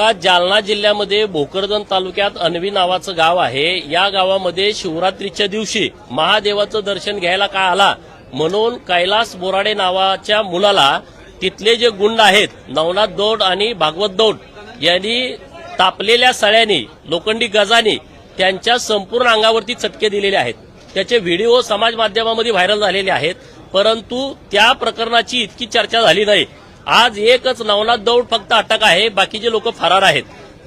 आता जालना जिल्ह्यामध्ये भोकरदन तालुक्यात अनवी नावाचं गाव आहे. या गावामध्ये शिवरात्रीच्या दिवशी महादेवाचं दर्शन घ्यायला का आला? म्हणून कैलास बोराडे नावाच्या मुलाला तिथले जे गुंड आहेत नवनाथ दौड आणि भागवत दौड यांनी तापलेल्या सळ्यांनी लोखंडी गजानी त्यांच्या संपूर्ण अंगावरती चटके दिलेले आहेत. त्याचे व्हिडिओ समाज माध्यमामध्ये व्हायरल झालेले आहेत. परंतु त्या प्रकरणाची इतकी चर्चा झाली नाही. आज एकच नवनाथ दौड फक्त अटक आहे बाकीचे लोक फरार आहेत.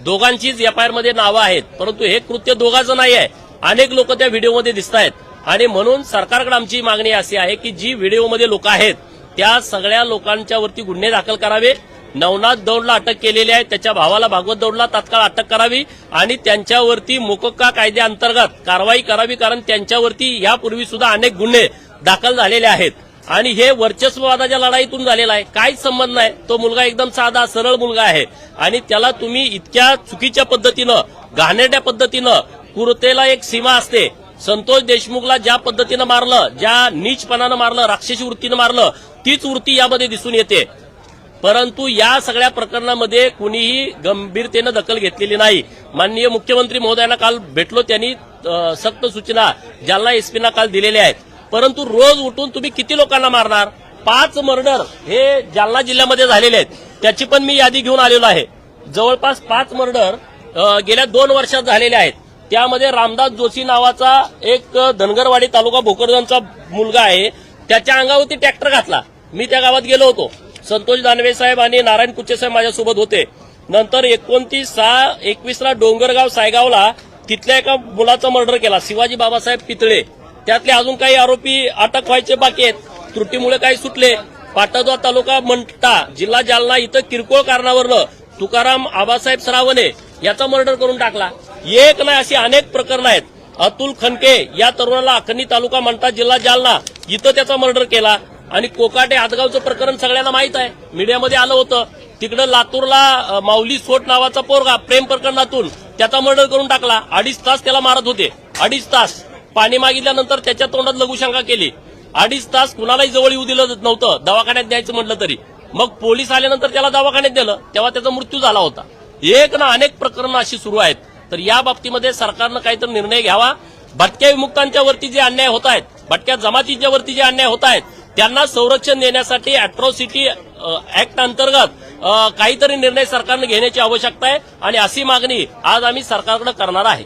दोघांचीच एफआयआरमध्ये नावं आहेत परंतु हे कृत्य दोघांचं नाही आहे. अनेक लोक त्या व्हिडिओमध्ये दिसत आहेत. आणि म्हणून सरकारकडे आमची मागणी अशी आहे की जी व्हिडिओमध्ये लोक आहेत त्या सगळ्या लोकांच्या वरती गुन्हे दाखल करावे. नवनाथ दौडला अटक केलेली आहे त्याच्या भावाला भागवत दौडला तात्काळ अटक करावी आणि त्यांच्यावरती मोकोक्का कायद्याअंतर्गत कारवाई करावी कारण त्यांच्यावरती यापूर्वी सुद्धा अनेक गुन्हे दाखल झालेले आहेत. आणि हे वर्चस्ववादाच्या लढाईतून झालेला आहे. काहीच संबंध नाही. तो मुलगा एकदम साधा सरळ मुलगा आहे. आणि त्याला तुम्ही इतक्या चुकीच्या पद्धतीनं घाणेरड्या पद्धतीनं कुरतेला एक सीमा असते. संतोष देशमुखला ज्या पद्धतीनं मारलं ज्या नीचपणानं मारलं राक्षसी वृत्तीनं मारलं तीच वृत्ती यामध्ये दिसून येते. परंतु या सगळ्या प्रकरणामध्ये कुणीही गंभीरतेनं दखल घेतलेली नाही. माननीय मुख्यमंत्री महोदयांना काल भेटलो त्यांनी सक्त सूचना जालना एसपीना काल दिलेल्या आहेत. परंतु रोज उठून तुम्ही किती लोकांना मारणार? पाच मर्डर हे जालना जिल्ह्यामध्ये झालेले आहेत. त्याची पण मी यादी घेऊन आलेलो आहे. जवळपास पाच मर्डर गेल्या दोन वर्षात झालेले आहेत. त्यामध्ये रामदास जोशी नावाचा एक धनगरवाडी तालुका भोकरदनचा मुलगा आहे. त्याच्या अंगावरती ट्रॅक्टर घातला. मी त्या गावात गेलो होतो. संतोष दानवे साहेब आणि नारायण कुचे साहेब माझ्यासोबत होते. नंतर एकोणतीस सहा एकवीसला डोंगरगाव सायगावला तिथल्या एका मुलाचा मर्डर केला. शिवाजी बाबासाहेब पितळे. त्यातले अजून काही आरोपी अटक व्हायचे बाकी आहेत. त्रुटीमुळे काही सुटले. पाटदवा तालुका म्हणता जिल्हा जालना इथं किरकोळ कारणावरनं तुकाराम आबासाहेब सरावणे याचा मर्डर करून टाकला. एक नाही अशी अनेक प्रकरणं आहेत. अतुल खनके या तरुणाला अखनी तालुका म्हणता जिल्हा जालना इथं त्याचा मर्डर केला. आणि कोकाटे आदगावचं प्रकरण सगळ्यांना माहीत आहे. मीडियामध्ये आलं होतं. तिकडं लातूरला माऊली सोट नावाचा पोरगा प्रेम प्रकरणातून त्याचा मर्डर करून टाकला. अडीच तास त्याला मारत होते. अडीच तास. पाणी मागितल्यानंतर त्याच्या तोंडात लघुशंका केली. अडीच तास कुणालाही जवळ येऊ दिलं नव्हतं. दवाखान्यात द्यायचं म्हटलं तरी. मग पोलीस आल्यानंतर त्याला दवाखान्यात दिलं तेव्हा त्याचा मृत्यू झाला होता. एक ना अनेक प्रकरणं अशी सुरू आहेत. तर या बाबतीमध्ये सरकारनं काहीतरी निर्णय घ्यावा. भटक्या विमुक्तांच्या वरती जे अन्याय होत आहेत भटक्या जमातीच्या वरती जे अन्याय होत आहेत त्यांना संरक्षण देण्यासाठी अॅट्रॉसिटी ऍक्ट अंतर्गत काहीतरी निर्णय सरकारनं घेण्याची आवश्यकता आहे. आणि अशी मागणी आज आम्ही सरकारकडे करणार आहे.